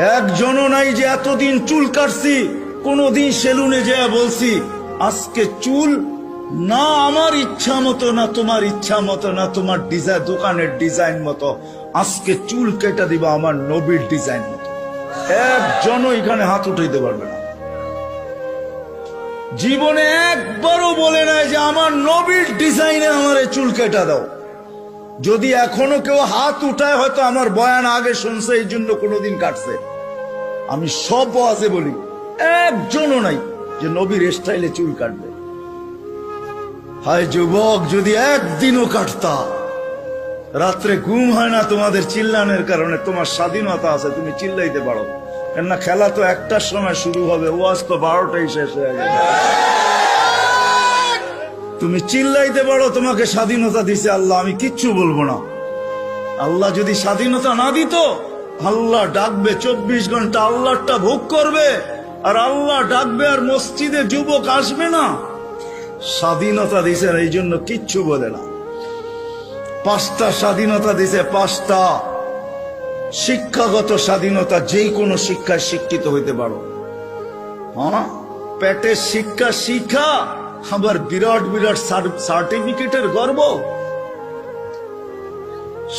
একজনও নাই যে এতদিন চুল কাটছি, কোনদিন সেলুনে যেয়া বলছি, আজকে চুল না আমার ইচ্ছা মতো, না তোমার ইচ্ছা মতো, না তোমার ডিজাইন দোকানের ডিজাইন মতো, আজকে চুল কেটে দিবা আমার নবীর ডিজাইন মতো। একজনও এখানে হাত উঠাইতে পারবে না। জীবনে একবারও বলে নাই যে আমার নবীর ডিজাইনে আমার চুল কেটে দাও। যদি এখনও কেউ হাত উঠায়, হয়তো আমার বয়ান আগে শুনছে, এই জন্য কোনোদিন কাটছে। আমি সব আছে বলি, একজনও নাই যে নবীর স্টাইলে চুল কাটবে। হায় যুবক, যদি একদিনও কাটতা, রাত্রে ঘুম হয় না তোমাদের চিল্লানের কারণে, তোমার স্বাধীনতা আছে, তুমি চিল্লাইতে পারো। কেননা খেলা তো একটার সময় শুরু হবে, ওয়াজ তো বারোটাই শেষ হয়ে যাবে। তুমি চিল্লাইতে পারো, তোমাকে স্বাধীনতা দিছে আল্লাহ, আমি কিচ্ছু বলব না। আল্লাহ যদি স্বাধীনতা না দিত, আল্লাহ ডাকবে চব্বিশ ঘণ্টা, আল্লাহটা ভোগ করবে, আর আল্লাহ ডাকবে আর মসজিদে যুবক আসবে না। স্বাধীনতা দিছেন এই জন্য কিচ্ছু বলে না। পাঁচটা স্বাধীনতা দিছে, পাঁচটা। শিক্ষাগত স্বাধীনতা যে কোনো শিক্ষায় শিক্ষিত হইতে পারো। হ্যাঁ পেটের শিক্ষা শিক্ষা আবার বিরাট বিরাট সার্টিফিকেটের গর্ব।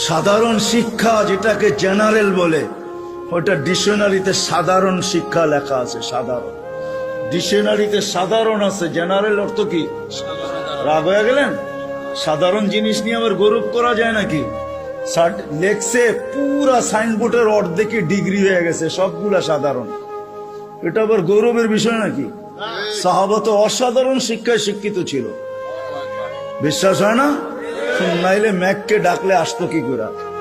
সাধারণ শিক্ষা যেটাকে জেনারেল বলে, ওটা ডিকশনারিতে সাধারণ শিক্ষা লেখা আছে, সাধারণ। ডিকশনারিতে সাধারণ আছে, জেনারেল অর্থ কি? রাগ হয়ে গেলেন? সাধারণ জিনিস নিয়ে আবার গৌরব করা যায় নাকি? লেখছে পুরা সাইনবোর্ডের অর্ধেকে ডিগ্রি হয়ে গেছে, সবগুলা সাধারণ। এটা আবার গৌরবের বিষয় নাকি? সাহাবত অসাধারণ শিক্ষায় শিক্ষিত ছিল। বিশ্বাস হয় না? নাইলে ম্যাককে ডাকলে আসতো কি করে?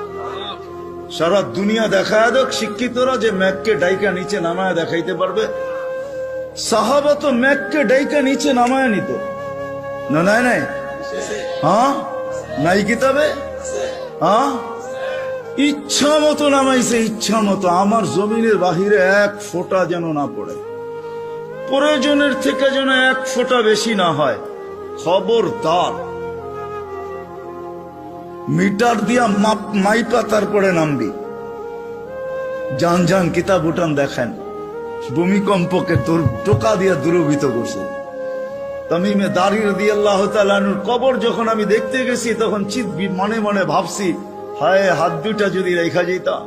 সারা দুনিয়া দেখায় দেখ, শিক্ষিতরা যে ম্যাককে ডাইকা নিচে নামায় দেখাইতে পারবে। ম্যাককে ডাইকা নিচে নামায় নিত। না, নাই নাই। হ্যাঁ? নাই কিতাবে? হ্যাঁ? ইচ্ছা মতো নামাইছে, ইচ্ছা মতো। আমার জমিনের বাহিরে এক ফোঁটা যেন না পড়ে। প্রয়োজনের থেকে যেন এক ফোঁটা বেশি না হয়। খবরদার। মিটার দিয়া মাপ মাইপা তারপরে নামবি। যান যান কিতাব উঠান দেখেন। ভূমিকম্পকে টোকা দিয়া দূরভূত করছে। তামিমে দাঁড়িয়ে দিয়ে আল্লাহ তালুর কবর যখন আমি দেখতে গেছি, তখন চিত মনে মনে ভাবছি, হায়, হাত দুটা যদি রেখা যেতাম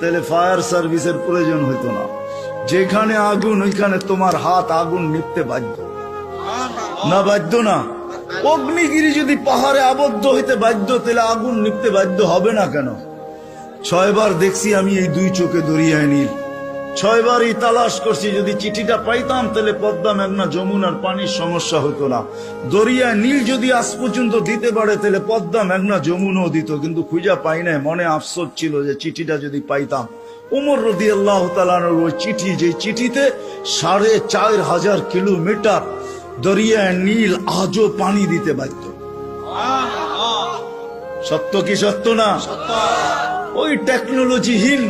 তাহলে ফায়ার সার্ভিসের প্রয়োজন হইতো না। যেখানে আগুন, ওইখানে তোমার হাত আগুন নিপতে বাধ্য। না বাধ্য না। অগ্নিগিরি যদি পাহাড়ে আবদ্ধ হইতে বাধ্য, তাহলে আগুন নিপতে বাধ্য হবে না কেন? ছয়বার দেখছি আমি এই দুই চোখে দরিয়ায় নীল। ছয়বারই তালাশ করছি, যদি চিঠিটা পাইতাম, তাহলে পদ্মা, মেঘনা, যমুনার পানির সমস্যা হতো না। দরিয়ায় নীল যদি আজ পর্যন্ত দিতে পারে, তাহলে পদ্মা, মেঘনা, যমুনও দিত, কিন্তু খুঁজা পাই নাই। মনে আফসোস ছিল যে চিঠিটা যদি পাইতাম উমর রদি আল্লাহ তালানোর ওই চিঠি, যে চিঠিতে সাড়ে চার হাজার কিলোমিটার দরিয়ায় নীল আজও পানি দিতে বাধ্য। সত্য কি সত্য না? ওই টেকনোলজিহীন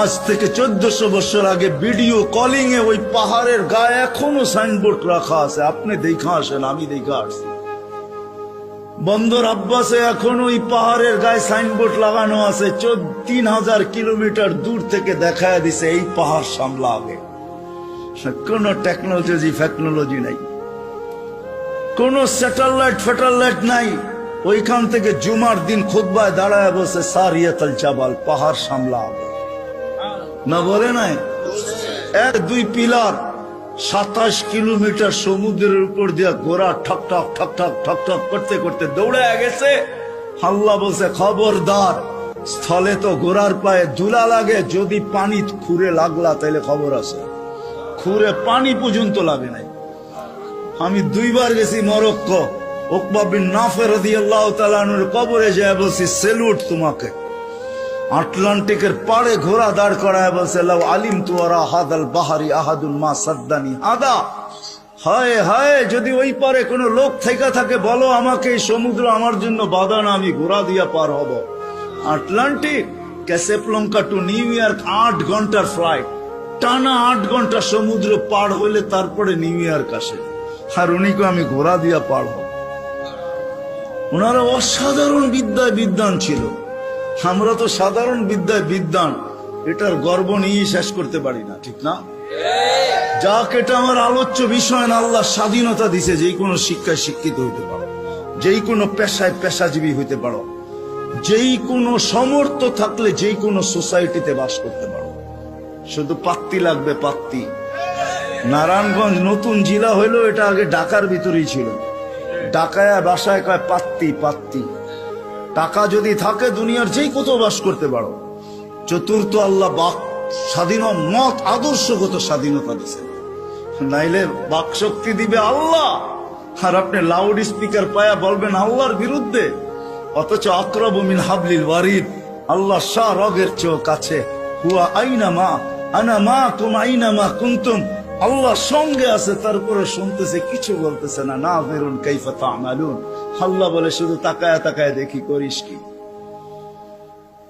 আজ থেকে চোদ্দশো বছর আগে ভিডিও কলিং এ ওই পাহাড়ের গায়ে এখনও সাইনবোর্ড রাখা আছে। আপনি দেখা আসেন, আমি দেখা আসছি। বন্দর আব্বাসে এখন ওই পাহাড়ের গায়ে সাইনবোর্ড লাগানো আছে। তিন হাজার কিলোমিটার দূর থেকে দেখায় দিছে এই পাহাড় সামলা আগে কোন টেকনোলজি ফেকনোলজি নাই। কোন স্যাটেলাইট ফেটালাইট নাই। ওইখান থেকে জুমার দিন খুতবায় দাঁড়ায় বসে সারিয়াতাল জাবাল পাহাড় সামলা না বলে নাই? এক, দুই পিলার। সাতাশ কিলোমিটার সমুদ্রের উপর দিয়া ঘোড়া ঠক ঠক ঠক ঠক ঠক ঠক করতে করতে দৌড়ে গেছে। হাল্লা বলছে, খবরদার, স্থলে তো ঘোড়ার পায়ে ধুলা লাগে, যদি পানি খুঁড়ে লাগলা তাইলে খবর আছে। খুঁড়ে পানি পর্যন্ত লাগে নাই। আমি দুইবার গেছি মরক্কো, ওকবা বিন নাফের কবরে যায় বলছি, সেলুট তোমাকে। আটলান্টিকের পাড়ে ঘোড়া দাঁড় করায় বলছে, লাউ আলিম তুয়ারা হাদাল বাহারি আহাদুল মা সাদ্দানি। আদা, হায় হায়, যদি ওই পারে কোনো লোক থেকে থাকে, বলো আমাকে, এই সমুদ্র আমার জন্য বাধা না, আমি ঘোড়া দিয়া পার হব। Atlantic? Casablanca to New York, আট ঘণ্টার ফ্লাইট। টানা আট ঘণ্টা সমুদ্র পার হইলে তারপরে নিউ ইয়র্ক আসে। আর উনিকে আমি ঘোড়া দিয়া পার হব। ওনারা অসাধারণ বিদ্যায় বিদ্যান ছিল। আমরা তো সাধারণ বিদ্যায় বিদ্যান। এটার গর্ব নিয়ে শেষ করতে পারি না, ঠিক না? যাক, এটা আমার আলোচ্য বিষয় না, আল্লাহ স্বাধীনতা দিছে, যে কোনো শিক্ষায় শিক্ষিত হইতে পারো যেই কোনো পেশায় পেশাজীবী হইতে পারো যেই কোনো সমর্থ থাকলে যেই কোনো সোসাইটিতে বাস করতে পারো। শুধু পাত্তি লাগবে পাত্তি। নারায়ণগঞ্জ নতুন জেলা হইল এটা আগে ঢাকার ভিতরেই ছিল। ঢাকায় বাসায় কয় পাত্তি পাত্তি। টাকা যদি থাকে দুনিয়ার যেই কোথাও বাস করতে পারো। চতুর্থ আল্লাহ বাক স্বাধীন মত আদর্শগত স্বাধীনতা দিছে নাইলে বাক শক্তি দিবে আল্লাহ। আর আপনি লাউড স্পিকার পায়া বলবেন আল্লাহর বিরুদ্ধে। অথচ আক্রব মিন হাবলিল ওয়ারিদ, আল্লাহ শাহ রগের চেয়েও কাছে হুয়া আইনা মা আনা মা কুম আইনা মা কুন্তুম। আল্লাহ সঙ্গে আছে, তারপরে শুনতেছে, কিছু বলতেছে না। না, বেরুন, কাইফা তামালুন। আল্লাহ বলে, শুধু তাকায় তাকায় দেখি, করিস কি?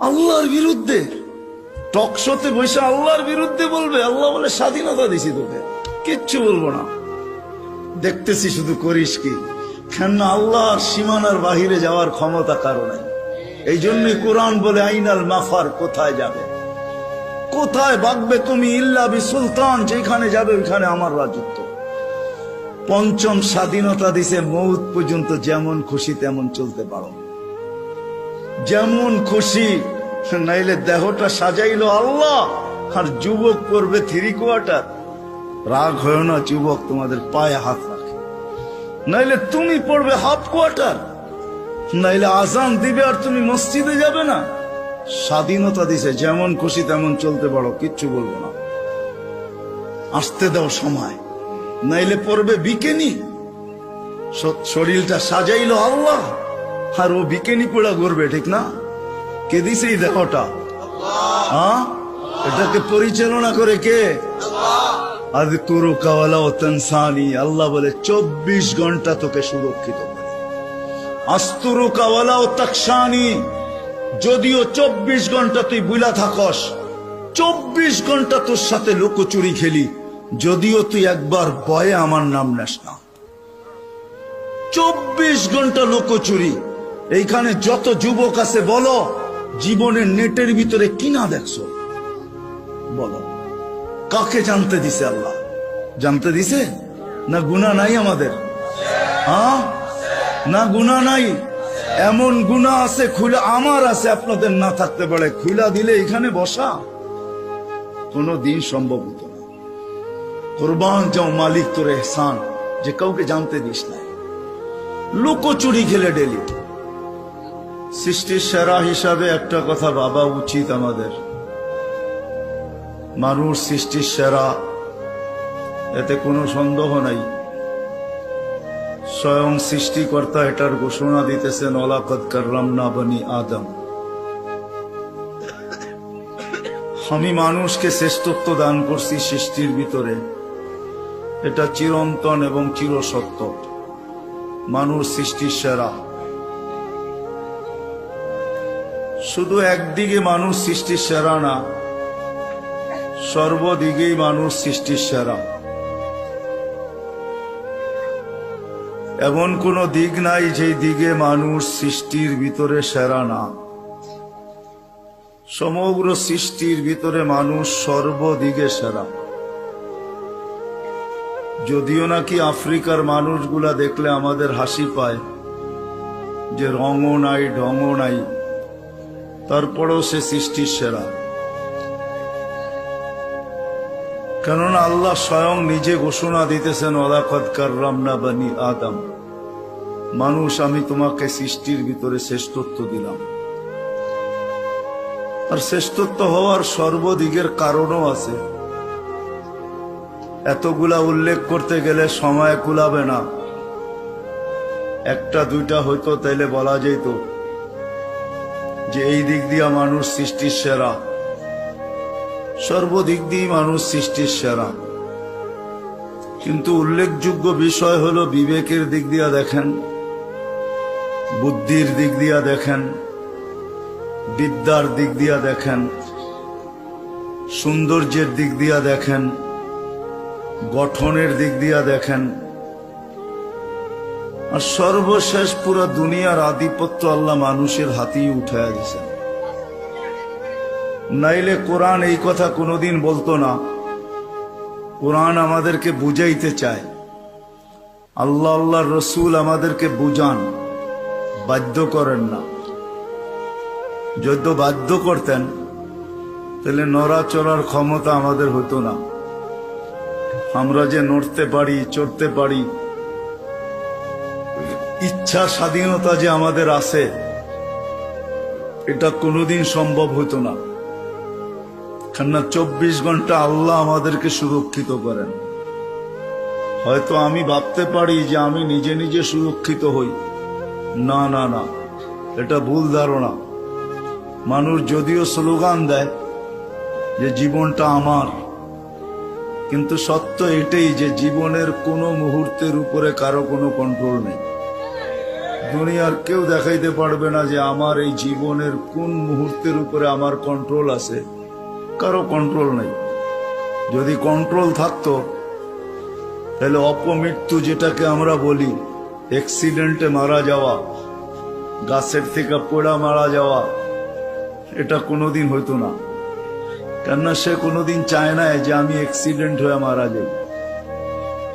আল্লাহর বিরুদ্ধে, টকশোতে বসে আল্লাহর বিরুদ্ধে বলবে, আল্লাহ বলে, স্বাধীনতা দিছি তোকে, কিচ্ছু বলব না। দেখতেছি শুধু করিস কি? কেননা আল্লাহর সীমানার বাহিরে যাওয়ার ক্ষমতা কারও নাই। এই জন্য কোরআন বলে, আইনাল মাফার কোথায় যাবে? কোথায় বাগবে তুমি ইল্লা বি সুলতান? যেখানে যাবে ওইখানে আমার রাজত্ব। পঞ্চম স্বাধীনতা দিছে মৌত পর্যন্ত যেমন খুশি তেমন চলতে পারো। যেমন খুশি, নাইলে দেহটা সাজাইলো আল্লাহ, আর যুবক করবে থ্রি কোয়ার্টার। রাগ হয় না যুবক তোমাদের পায়ে হাত রাখে। নাইলে তুমি পড়বে হাফ কোয়ার্টার। নাইলে আজান দিবে আর তুমি মসজিদে যাবে না। স্বাধীনতা দিছে, যেমন খুশি তেমন চলতে পারো, কিচ্ছু বলব না। আসতে দাও সময়, নাইলে পড়বে বিকেনি। শরীরটা সাজাইলো আল্লাহ, আর ও বিকেনি পোড়া করবে, ঠিক না? কে দিছে এই দেহটা? হ্যাঁ? এটাকে পরিচালনা করে কে? আজ কুরু কাওয়ালা ও তনসানি, আল্লাহ বলে, চব্বিশ ঘণ্টা তোকে সুরক্ষিত করে। আস্তুরু কাওয়ালা ও তাকসানি যদিও চব্বিশ ঘণ্টা তুই বুলা থাকস, চব্বিশ ঘণ্টা তোর সাথে লোকচুরি খেলি, যদিও তুই একবার বয়ে আমার নাম নেস না। চব্বিশ ঘণ্টা লোকচুরি, এইখানে যত যুবক আছে বলো, জীবনের নেটের ভিতরে কিনা দেখছ? বলো, কাকে জানতে দিছে আল্লাহ? জানতে দিছে? না গুণা নাই আমাদের? হ্যাঁ? না গুণা নাই? এমন গুণা আছে, খুলে আমার আছে, আপনাদের না থাকতে পারে। খুলা দিলে এখানে বসা কোনো দিন সম্ভব হতো না। কোরবান যাও মালিক তোর এহসান, যে কাউকে জানতে দিস না। লুকোচুরি খেলে ডেলি। সৃষ্টির সেরা হিসাবে একটা কথা ভাবা উচিত আমাদের। মানুষ সৃষ্টির সেরা, এতে কোনো সন্দেহ নাই। স্বয়ং সৃষ্টিকর্তা এটার ঘোষণা দিতেছেন অলাকত করলাম না আদম। আমি মানুষকে শ্রেষ্ঠত্ব দান করছি সৃষ্টির ভিতরে। এটা চিরন্তন এবং চিরসত্য। মানুষ সৃষ্টির সেরা। শুধু একদিকে মানুষ সৃষ্টির সেরা না, সর্বদিকেই মানুষ সৃষ্টির সেরা। এমন কোন দিক নাই যেই দিকে মানুষ সৃষ্টির ভিতরে সেরা না। সমগ্র সৃষ্টির ভিতরে মানুষ সর্বদিকে সেরা। যদিও নাকি আফ্রিকার মানুষগুলা দেখলে আমাদের হাসি পায় যে রঙও নাই, ঢঙও নাই, তারপরেও সে সৃষ্টির সেরা। কেননা আল্লাহ স্বয়ং নিজে ঘোষণা দিতেছেন ওলাকত কাররাম না আদম। মানুষ, আমি তোমাকে সৃষ্টির ভিতরে শ্রেষ্ঠত্ব দিলাম। আর শ্রেষ্ঠত্ব হওয়ার সর্বদিকের কারণও আছে। এতগুলা উল্লেখ করতে গেলে সময় কুলাবে না। একটা, দুইটা হয়তো তাইলে বলা যেত যে, এই দিক দিয়া মানুষ সৃষ্টির সেরা। সর্বদিক দিয়ে মানুষ সৃষ্টির সেরা। কিন্তু উল্লেখযোগ্য বিষয় হলো বিবেকের দিক দিয়া দেখেন, বুদ্ধির দিক দিয়া দেখেন, বিদ্যার দিক দিয়া দেখেন, সৌন্দর্যের দিক দিয়া দেখেন, গঠনের দিক দিয়া দেখেন। আর সর্বশেষ পুরা দুনিয়ার আধিপত্য আল্লাহ মানুষের হাতেই উঠাইয়া দিয়েছেন নাইলে কোরআন এই কথা কোনোদিন বলতো না। কোরআন আমাদেরকে বুঝাইতে চায়। আল্লাহ আল্লাহ রসুল আমাদেরকে বুঝান। বাধ্য করেন না। যদি বাধ্য করতেন, তাহলে নড়াচড়ার ক্ষমতা আমাদের হতো না। আমরা যে নড়তে পারি, চড়তে পারি, ইচ্ছা স্বাধীনতা যে আমাদের আছে, এটা কোনোদিন সম্ভব হতো না। কেননা চব্বিশ ঘণ্টা আল্লাহ আমাদেরকে সুরক্ষিত করেন। হয়তো আমি ভাবতে পারি যে আমি নিজে নিজে সুরক্ষিত হই। না না না, এটা ভুল ধারণা। মানুষ যদিও স্লোগান দেয় যে জীবনটা আমার, কিন্তু সত্য এটাই যে জীবনের কোনো মুহূর্তের উপরে কারও কোনো কন্ট্রোল নেই। দুনিয়ার কেউ দেখাইতে পারবে না যে আমার এই জীবনের কোন মুহূর্তের উপরে আমার কন্ট্রোল আছে। কারও কন্ট্রোল নেই। যদি কন্ট্রোল থাকতো, তাহলে অপমৃত্যু যেটাকে আমরা বলি অ্যাক্সিডেন্টে মারা যাওয়া, গাছের থেকে পোড়া মারা যাওয়া, এটা কোনোদিন হইতো না। কেননা সে কোনোদিন চায় না যে আমি অ্যাক্সিডেন্ট হয়ে মারা যাই।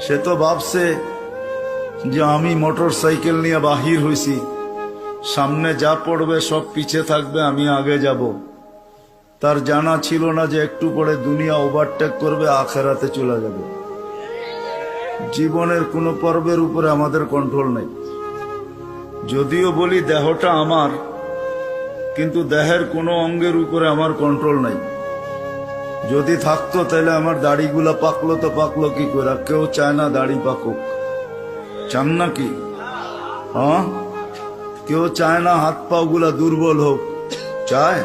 সে তো ভাবছে যে আমি মোটর সাইকেল নিয়ে বাহির হইছি, সামনে যা পড়বে সব পিছে থাকবে, আমি আগে যাব। তার জানা ছিল না যে একটু পরে দুনিয়া ওভারটেক করবে, আখেরাতে চলে যাবে। জীবনের কোনো পর্বের উপরে আমাদের কন্ট্রোল নেই। যদিও বলি দেহটা আমার, কিন্তু দেহের কোনো অঙ্গের উপরে আমার কন্ট্রোল নাই। যদি থাকতো তাহলে আমার দাড়িগুলা পাকলো তো পাকলো কি করে? কেউ চায় না দাড়ি পাকুক। চান নাকি? হ্যাঁ? কেউ চায় না হাত পা গুলা দুর্বল হোক। চায়?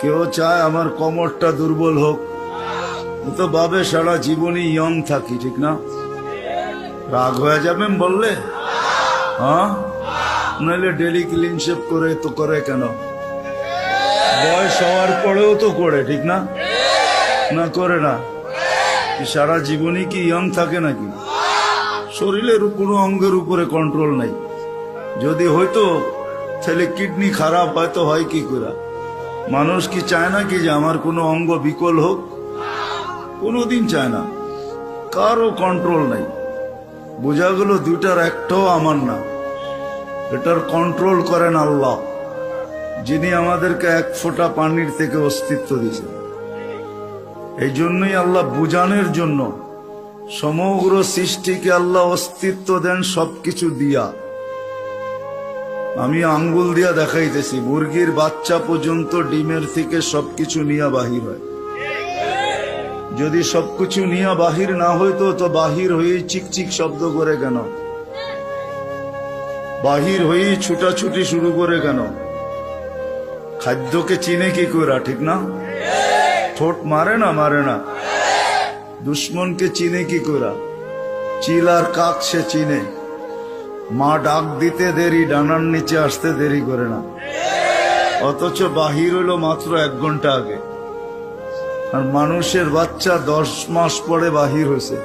কেউ চায় আমার কমরটা দুর্বল হোক। তো ভাবে সারা জীবনই ইয়ং থাকি, ঠিক না? রাগ হয়ে যাবেন বললে? হ্যাঁ? নাহলে ডেলি ক্লিন শেপ করে তো করে কেন? বয়স হওয়ার পরেও তো করে, ঠিক না? না, করে না। সারা জীবনই কি ইয়ং থাকে নাকি? শরীরের কোনো অঙ্গের উপরে কন্ট্রোল নাই। যদি হয়তো, তাহলে কিডনি খারাপ, হয়তো হয় কি করে? মানুষ কি চায় না কি যে আমার কোনো অঙ্গ বিকল হোক? কোনোদিন চায় না। কারও কন্ট্রোল নাই। বোঝা গেল দুইটার একটাও আমার না। এটার কন্ট্রোল করেন আল্লাহ, যিনি আমাদেরকে এক ফোঁটা পানির থেকে অস্তিত্ব দিয়েছেন। এই জন্যই আল্লাহ বুঝানোর জন্য সমগ্র সৃষ্টিকে আল্লাহ অস্তিত্ব দেন সবকিছু দিয়া। আমি আঙ্গুল দিয়া দেখাইতেছি, মুরগির বাচ্চা পর্যন্ত ডিমের থেকে সবকিছু নিয়া বাহির হয়। যদি সবকিছু নিয়া বাহির না হইতো, তো বাহির হয়েই চিকচিক শব্দ করে কেন? বাহির হয়েই ছুটাছুটি শুরু করে কেন? খাদ্যকে চিনে কি করা ঠিক না? ঠোঁট মারে না মারে না? দুশ্মনকে চিনে কি করা চিল আর কাক সে চিনে। মা ডাক দিতে দেরি, ডানার নিচে আসতে দেরি করে না। অথচ বাহির হলো মাত্র এক ঘণ্টা আগে। আর মানুষের বাচ্চা দশ মাস পরে বাহির হয়েছে।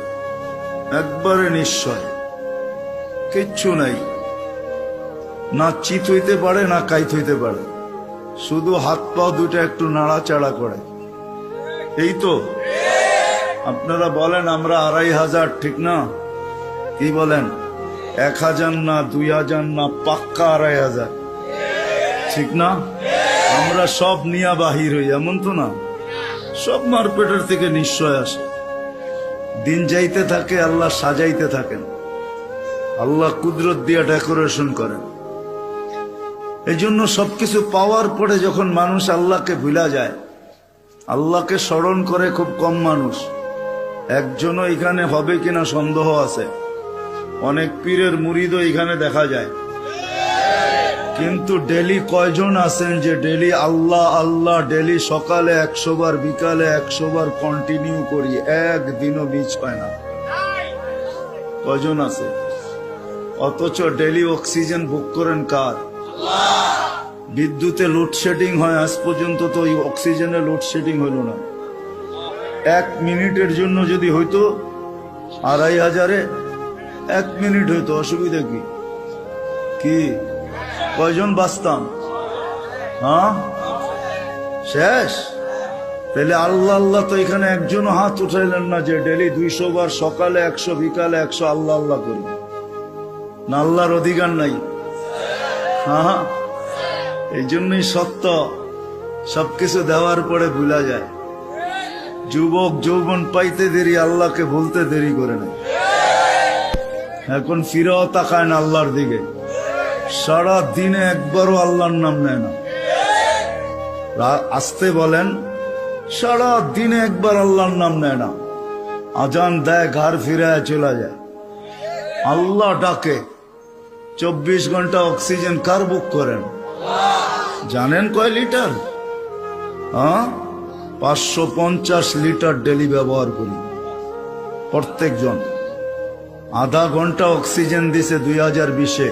একবারে নিশ্চয় কিচ্ছু নাই। না চিত হইতে পারে, না কাইত হইতে পারে। শুধু হাত পা দুটো একটু নাড়াচাড়া করে। এই তো। আপনারা বলেন, আমরা আড়াই হাজার, ঠিক না? কি বলেন? এক হাজার না, দুই হাজার না, পাক্কা আড়াই হাজার। ঠিক না? আমরা সব নিয়া বাহির হই, এমন তো না? সব মারপেটের থেকে নিশ্চয় আসে। দিন যাইতে থাকে, আল্লাহ সাজাইতে থাকেন। আল্লাহ কুদরত দিয়া ডেকোরেশন করেন। এই জন্য সবকিছু পাওয়ার পরে যখন মানুষ আল্লাহকে ভুলা যায়, আল্লাহকে স্মরণ করে খুব কম মানুষ। একজনও এখানে হবে কিনা সন্দেহ আছে। অনেক পীরের মুরিদও এখানে দেখা যায়। কিন্তু ডেলি কয়জন আছেন যে ডেলি আল্লাহ আল্লাহ ডেলি সকালে একশো বার, বিকালে একশো বার কন্টিনিউ করি, একদিনও বীজ পায় না। কয়জন আছে? অথচ ডেলি অক্সিজেন বুক করেন কার? বিদ্যুতে লোডশেডিং হয়, আজ পর্যন্ত তো ওই অক্সিজেনে লোডশেডিং হইল না। এক মিনিটের জন্য যদি হইতো, আড়াই হাজারে এক মিনিট হইতো অসুবিধা কি? কি? কয়জন বাঁচতাম? হ্যাঁ? শেষ? তাহলে আল্লাহ আল্লাহ তো এখানে একজনও হাত উঠাইলেন না যে ডেলি দুইশো বার সকালে একশো, বিকালে একশো, আল্লাহ আল্লাহ করি না আল্লাহর অধিকার নাই। হ্যাঁ? এই জন্যই সত্য। সবকিছু দেওয়ার পরে ভুলা যায়। যুবক যৌবন পাইতে দেরি, আল্লাহকে ভুলতে দেরি করে নেয়। এখন ফিরেও তাকায় না আল্লাহর দিকে। সারা দিনে একবারও আল্লাহর নাম নেয় না। আসতে বলেন, সারা দিনে একবার আল্লাহর নাম নেয় না। আজান দেয় ঘর ফিরে চলে যায়। আল্লাহ ডাকে, চব্বিশ ঘণ্টা অক্সিজেন কার বুক করেন? জানেন কয় লিটার? হ্যাঁ পাঁচশো পঞ্চাশ লিটার ডেলি ব্যবহার করি। প্রত্যেকজন। আধা ঘণ্টা অক্সিজেন দিছে দুই হাজার বিশে।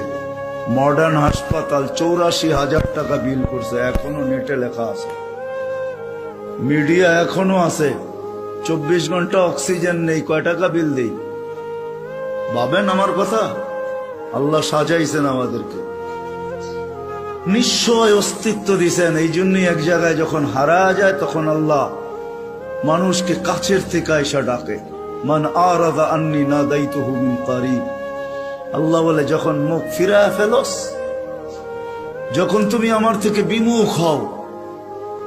মডার্ন হাসপাতাল চৌরাশি হাজার টাকা বিল করছে, এখনও নেটে লেখা আছে। মিডিয়া এখনও আছে, চব্বিশ ঘণ্টা অক্সিজেন নেই, কয় টাকা বিল দেই? ভাবেন আমার কথা? আল্লাহ সাজাইছেন আমাদেরকে। নিশ্চয় অস্তিত্ব দিছেন, এই জন্যই এক জায়গায় যখন হারা যায়, তখন আল্লাহ মানুষকে কাছের থেকে আইসা ডাকে। মান আরাদা আন্নি না দায়িত্ব হুমিন কারিব। আল্লাহ বলে, যখন মুখ ফিরা ফেলস, যখন তুমি আমার থেকে বিমুখ হও,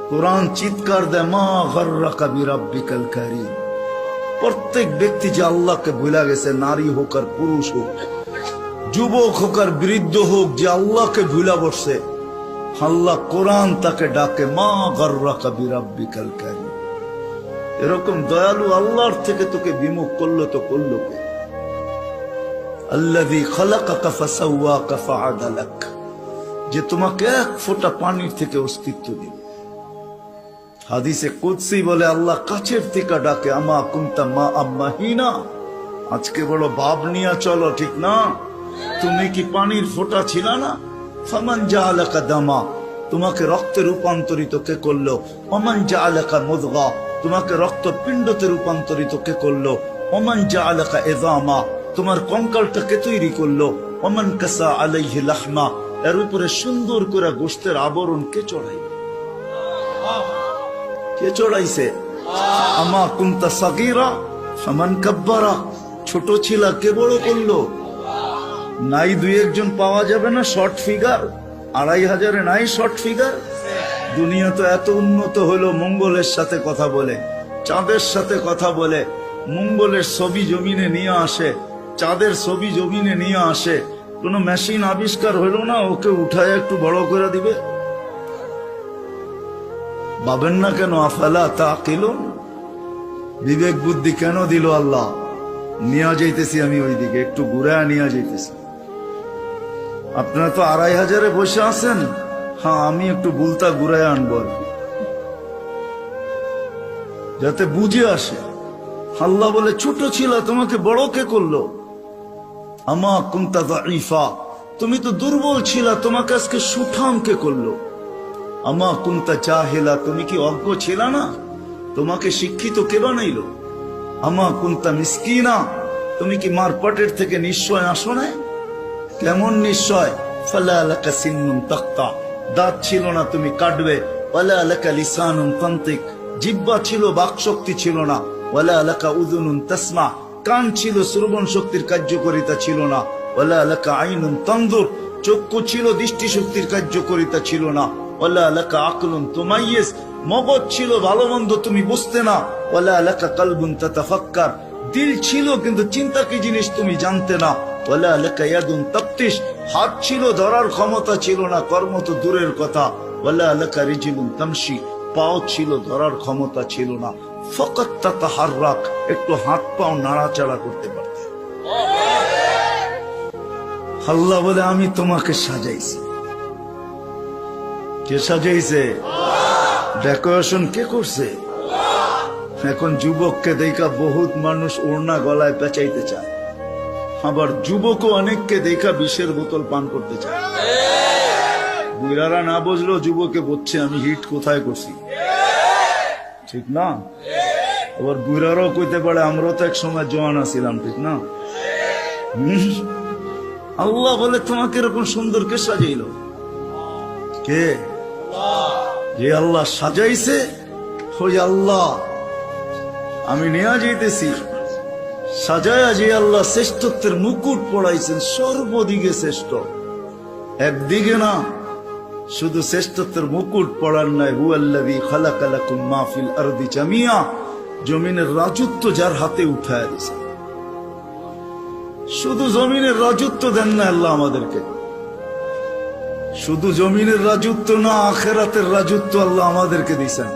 কোরআন চিৎকার দেয়, মা গর্রা কাবির আব্বিকাল কারিম প্রত্যেক ব্যক্তি যে আল্লাহকে ভুলা গেছে, নারী হোক আর পুরুষ হোক, যুবক হোক আর বৃদ্ধ হোক, যে আল্লাহকে ভুলা বসছে আল্লাহ কোরআন তাকে ডাকে, মা গর্রা কাবির আব্বিকাল কারিম এরকম দয়ালু আল্লাহর থেকে তোকে বিমুখ করল তো করল কে? যে তোমাকে এক ফোঁটা পানির থেকে অস্তিত্ব দিবে। হাদিসে কুদসি বলে, আল্লাহ কাছের থেকে ডাকে, আমা কুন্তা মা আম্মা হিনা? আজকে বড় ভাব নিয়া চলো, ঠিক না? তুমি কি পানির ফোঁটা ছিল না? ফামান জাআলাকা দামা। তোমাকে রক্তে রূপান্তরিত কে করল? অমান যা জাআলাকা মুদগা। তোমাকে রক্ত পিণ্ডতে রূপান্তরিত কে করল? অমান যা জাআলাকা এজামা। তোমার কঙ্কালটা কে তৈরি করল? অমান কাসা আলাইহি লাহমা। এর উপরে সুন্দর করে গোস্তের আবরণ কে চড়াইলো? কে চড়াইছে? আমা কুন্তা সাকিরা সমান কাব্বারা। ছোট ছিলা কে বড় করল? নাই দুই একজন পাওয়া যাবে না শর্ট ফিগার আড়াই হাজারে নাই শর্ট ফিগার? দুনিয়া তো এত উন্নত হলো, মঙ্গলের সাথে কথা বলে, চাঁদের সাথে কথা বলে, মঙ্গলের ছবি জমিনে নিয়ে আসে, চাঁদের ছবি জমিনে নিয়ে আসে। কোনো মেশিন আবিষ্কার হলো না, ওকে উঠায় একটু বড় করে দিবে? ভাবেন না কেন, আফালা তা কিলুন বিবেক বুদ্ধি কেন দিল আল্লাহ? নিয়ে যাইতেছি আমি ওইদিকে, একটু ঘুরে নিয়ে যাইতেছি। আপনারা তো আড়াই হাজারে বসে আছেন। হ্যাঁ আমি একটু বুলতা ঘুরে আনব। যাতে বুঝে আসে। আল্লাহ বলে, ছোট ছিল, তোমাকে বড় কে করল? আমা কুন্তা ইফা তুমি তো দুর্বল ছিল, তোমাকে আজকে সুঠাম কে করল? আমা কুন্তা চাহেলা তুমি কি অজ্ঞ ছিল না? তোমাকে শিক্ষিত কে বানাইলো? আমা কুন্তা মিসকিনা, তুমি কি মারপাটের থেকে নিশ্চয় আসো না কেমন নিশ্চয়? ফালা আলাকা সিন্নুন দাঁত ছিল না তুমি কাটবে। আলাকা লিসানুন জিব্বা ছিল ছিল না। ওয়ালা আলাকা উদুনুন তাসমা। কান ছিল, শ্রবণ শক্তির কার্যকারিতা ছিল না। ওয়ালা আলাকা আইনুন তন্দুর চক্ষু ছিল দৃষ্টি শক্তির কার্যকারিতা ছিল না। ওয়ালা আলাকা আকলুন তুমাইয়েস মগজ ছিল ভালো মন্দ তুমি বুঝতে না। ওয়ালা আলাকা কালবুন তাতাফাক্কার। দিল ছিল, কিন্তু চিন্তা কি জিনিস তুমি জানতে না। ইয়াদুন তাফতিশ। হাত ছিল, ধরার ক্ষমতা ছিল না, কর্ম তো দূরের কথা। তামশি। পাও ছিল, ধরার ক্ষমতা ছিল না। ফকত তাহার রাখ একটু হাত পাও নাড়াচাড়া করতে পারতে। আল্লাহ বলে, আমি তোমাকে সাজাইছি। কে সাজাইছে? ডেকোরেশন কে করছে? এখন যুবককে দেখা বহুত মানুষ ওড়না গলায় পেঁচাইতে চায়। আবার যুবকও অনেককে দেখা বিষের বোতল পান করতে চায়। বুড়ারা না বুঝলেও যুবকে বলছে, আমি হিট কোথায় করছি? ঠিক না? আবার বুড়ারাও কইতে পারে, আমরাও তো এক সময় জোয়ান আছিলাম ঠিক না। আল্লাহ বলে, তোমাকে এরকম সুন্দর কে সাজাইলো? কে? যে আল্লাহ সাজাইছে, ওই আল্লাহ। আমি নেওয়া যাইতেছি। সাজায়া যে শ্রেষ্ঠত্বের মুকুট পড়াইছেন, সর্বদিকে শ্রেষ্ঠ। একদিকে না, শুধু শ্রেষ্ঠত্বের মুকুট পড়ার নাই হু আল্লাহি খালাকালাকুম মাহফিল আরদি জামিয়া, জমিনের রাজত্ব যার হাতে উঠায় দিছে। শুধু জমিনের রাজত্ব দেন না আল্লাহ আমাদেরকে। শুধু জমিনের রাজত্ব না, আখেরাতের রাজত্ব আল্লাহ আমাদেরকে দিছেন।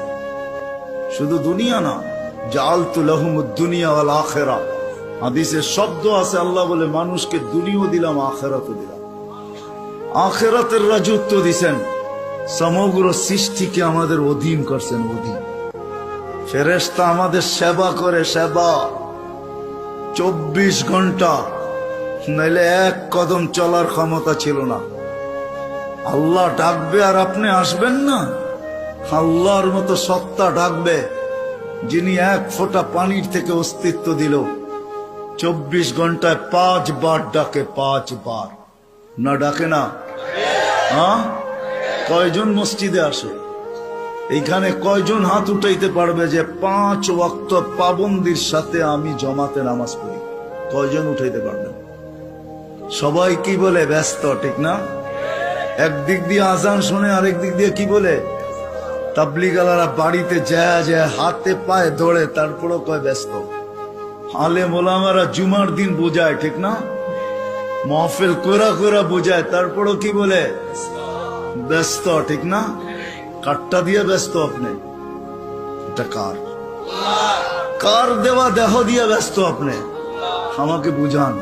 শুধু দুনিয়া না জাল তুলাহুম দুনিয়া আল আখেরা। হাদিসের শব্দ আছে, আল্লাহ বলে, মানুষকে দুনিয়াও দিলাম, আখেরাতও দিলাম। আখেরাতের রাজত্ব দিছেন। সমগ্র সৃষ্টিকে আমাদের অধীন করছেন, অধীন। ফেরেস্তা আমাদের সেবা করে, সেবা। চব্বিশ ঘণ্টা, নাইলে এক কদম চলার ক্ষমতা ছিল না। আল্লাহ ডাকবে আর আপনি আসবেন না? আল্লাহর মতো সত্তা ডাকবে, যিনি এক ফোঁটা পানির থেকে অস্তিত্ব দিল। চব্বিশ ঘন্টায় পাঁচ বার ডাকে পাঁচ বার না ডাকে না? হ্যাঁ? কয়জন মসজিদে আসে? এইখানে কয়জন হাত উঠাইতে পারবে যে পাঁচ ওয়াক্ত পাবন্দির সাথে আমি জমাতে নামাজ পড়ি? কয়জন উঠাইতে পারবেন? সবাই কি বলে ব্যস্ত, ঠিক না? একদিক দিয়ে আজান শুনে, আরেক দিক দিয়ে কি বলে? তাবলিগালারা বাড়িতে যায় যায় হাতে পায়ে ধরে, তারপরও কয় ব্যস্ত? আলে মোলামারা জুমার দিন বোঝায়, ঠিক না? মহফিল কোরা কোরা বোঝায়, তারপরও কি বলে? ব্যস্ত, ঠিক না? কাটটা দিয়ে ব্যস্ত আপনি। এটা কার? কার দেওয়া দেহ দিয়ে ব্যস্ত আপনি? আমাকে বুঝান।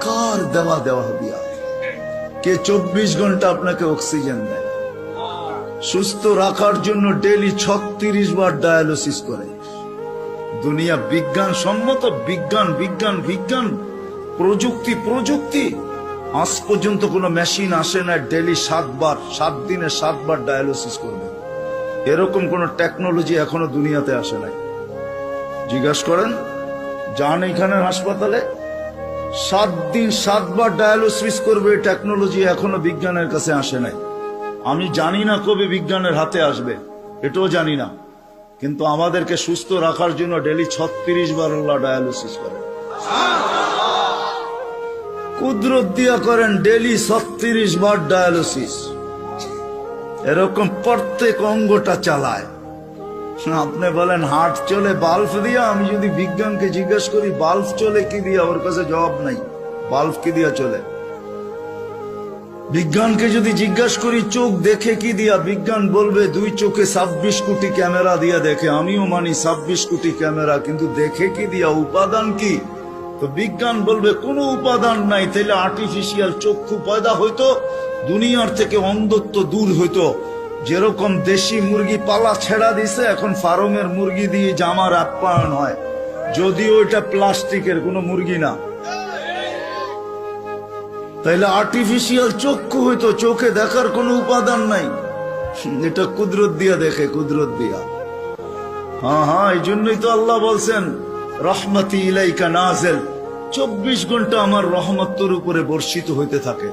কার দেওয়া দেওয়া দিয়া কে চব্বিশ ঘণ্টা আপনাকে অক্সিজেন দেয়? সুস্থ রাখার জন্য ডেলি ছত্রিশ বার ডায়ালিসিস করে। দুনিয়া বিজ্ঞান সম্মত, বিজ্ঞান বিজ্ঞান বিজ্ঞান, প্রযুক্তি প্রযুক্তি। আজ পর্যন্ত কোনো মেশিন আসে না ডেলি সাতবার, সাত দিনে সাতবার ডায়ালিসিস করবে। এরকম কোন টেকনোলজি এখনও দুনিয়াতে আসে নাই। জিজ্ঞাসা করেন, যান এখানের হাসপাতালে? সাত দিন সাতবার ডায়ালিসিস করবে টেকনোলজি এখনও বিজ্ঞানের কাছে আসে নাই। আমি জানি না কবে বিজ্ঞানের হাতে আসবে, এটাও জানি না। কিন্তু আমাদেরকে সুস্থ রাখার জন্য ডেলি ছত্রিশ বার আল্লাহ ডায়ালিসিস করে কুদরত দিয়া করেন ডেলি ছত্রিশ বার ডায়ালিসিস এরকম প্রত্যেক অঙ্গটা চালায়। আপনি বলেন হার্ট চলে, বাল্ব দিয়া আমি যদি বিজ্ঞানকে জিজ্ঞেস করি, বাল্ব চলে কি দিয়া? ওর কাছে জবাব নাই। বাল্ব কি দিয়া চলে? বিজ্ঞানকে যদি জিজ্ঞাসা করি, চোখ দেখে কি দিয়া বিজ্ঞান বলবে? দুই চোখে ছাব্বিশ কোটি ক্যামেরা দিয়া দেখে। আমিও মানি ছাব্বিশ কোটি ক্যামেরা, কিন্তু দেখে কি দিয়া? উপাদান কি? তো বিজ্ঞান বলবে, কোনো উপাদান নাই। তাহলে আর্টিফিশিয়াল চক্ষু পয়দা হইতো, দুনিয়ার থেকে অন্ধত্ব দূর হইতো। যেরকম দেশি মুরগি পালা ছেড়া দিছে, এখন ফার্মের মুরগি দিয়ে জামার আপ্যায়ন হয়। যদিও এটা প্লাস্টিকের কোনো মুরগি না। তাইলে আর্টিফিশিয়াল চক্ষু হইতো, চোখে দেখার কোনো উপাদান নাই। এটা কুদরত দিয়া দেখে, কুদরত দিয়া। হ্যাঁ হ্যাঁ এই জন্যই তো আল্লাহ বলছেন, রহমতি ইলাইকা নাজেল। চব্বিশ ঘণ্টা আমার রহমত তোর উপরে বর্ষিত হইতে থাকে।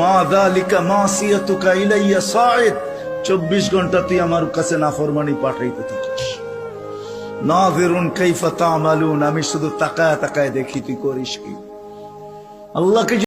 মা দালিকা মা সিয়াতুকা ইলাইয়া সায়েদ চব্বিশ ঘণ্টা তুই আমার কাছে নাফরমানি পাঠাইতে থাকিস। না বেরুন কাইফা তামালুন, আমি শুধু তাকায় তাকায় দেখি, তুই করিস কি? আল্লাহকে